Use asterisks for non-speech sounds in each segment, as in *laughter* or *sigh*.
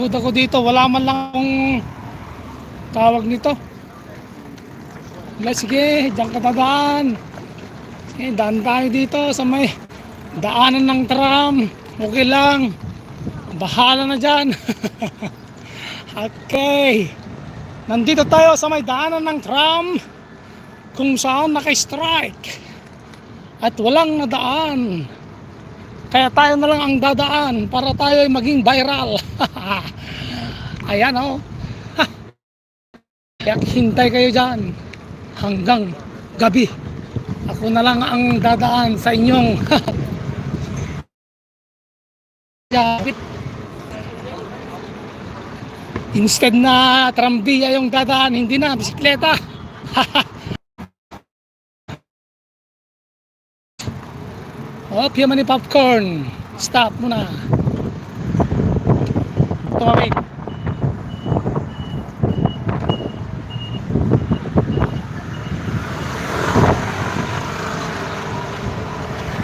Pagod ako dito, wala man lang akong tawag nito. Wala, sige, diyan ka dadaan. Sige, daan tayo dito sa may daanan ng tram. Okay lang. Bahala na dyan. *laughs* okay. Nandito tayo sa may daanan ng tram kung saan naka-strike at walang nadaan. Kaya tayo na lang ang dadaan para tayo ay maging viral. *laughs* Ayan oh. *laughs* Kaya hintay kayo dyan hanggang gabi. Ako na lang ang dadaan sa inyong. *laughs* Instead na trambiya yung dadaan, hindi na, bisikleta. Oh, piyaman ni popcorn. Stop muna. Tumawid.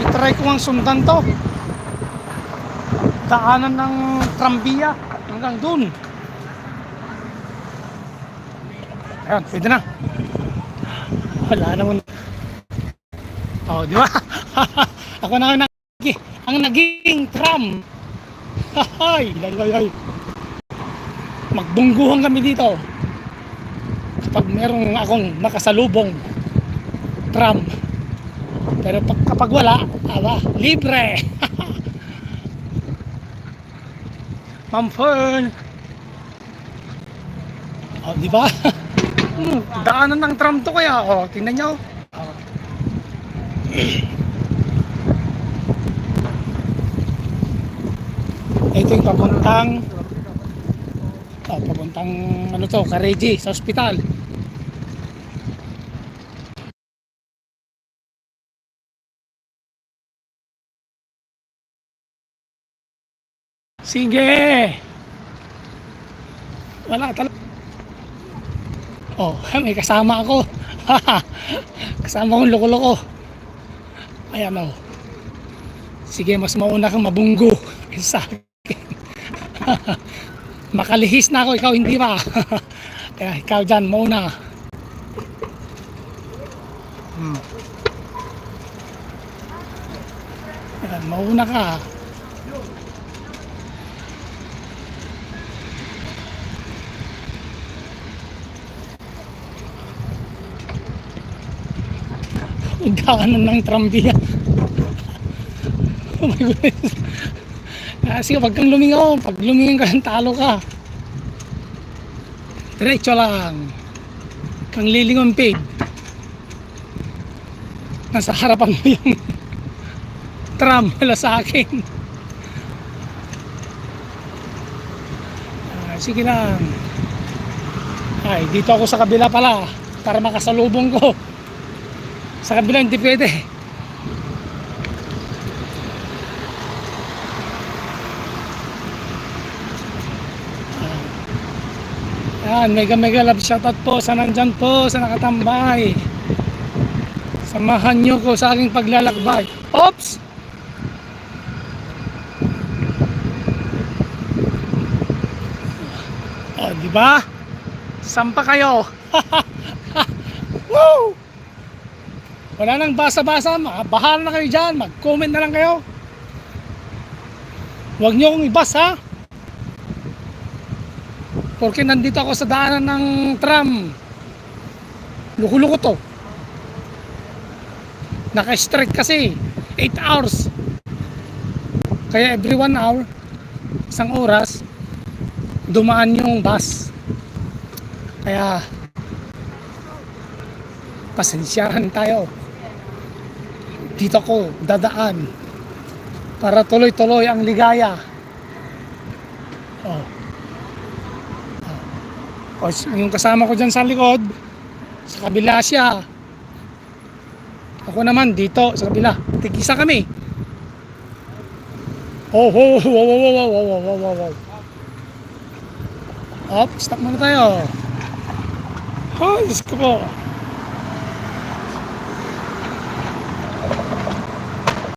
I-try ko ang sundan to. Daanan ng trambiya hanggang dun. Ayan, pwede na. Wala naman. Oh, di ba? *laughs* Ako na ang ang naging tram. Ay, ay, ay. Magbungguhan kami dito. Kapag merong akong nakasalubong tram. Pero pag, kapag wala, aba, libre. *laughs* Ma'am Fern. Oh, di ba? *laughs* Hmm, daanan ng tram to kaya. Oh, tingnan nyo. Oh. Ito yung papuntang oh, papuntang ano to, Kareji sa ospital. Sige. Wala talaga. Oh, *laughs* may kasama ako. *laughs* kasama kong loko-loko. Ayan oh. Sige, mas mauna kang mabunggo *laughs* sa akin. *laughs* Makalihis na ako, ikaw hindi pa. *laughs* Kaya ikaw dyan, mauna. Hmm. Ayan, mauna ka. Daanan ng trambiya. *laughs* oh my goodness. Kasi wag kang lumingaw. Pag lumingaw ka, talo ka. Diretso lang. Kang lilingon paid. Nasa harapan mo yung *laughs* tram wala sa akin. Ah, sige lang. Ay, dito ako sa kabila pala para makasalubong ko. Sa kabila hindi pwede. Yan, mega mega love shoutout po sa nandyan po sa nakatambay. Samahan nyo ko sa aking paglalakbay. Oops! Oh, di ba? Sampa kayo. *laughs* Woo! Wala nang basa-basa, bahala na kayo dyan, mag-comment na lang kayo. Huwag nyo akong ibas ha. Porque nandito ako sa daanan ng tram. Luko-luko to. Naka-strike kasi. 8 hours. Kaya every 1 hour, isang oras, dumaan yung bus. Kaya, pasensyahan tayo. Dito ko dadaan para tuloy-tuloy ang ligaya. Oh. O, yung kasama ko dyan sa likod, sa kabila siya. Ako naman dito, sa kabila. Tigisa kami. Oh, oh, oh, oh, oh, oh, oh, oh, oh, oh, oh. Up, stop muna tayo. Ay, Diyos ko po.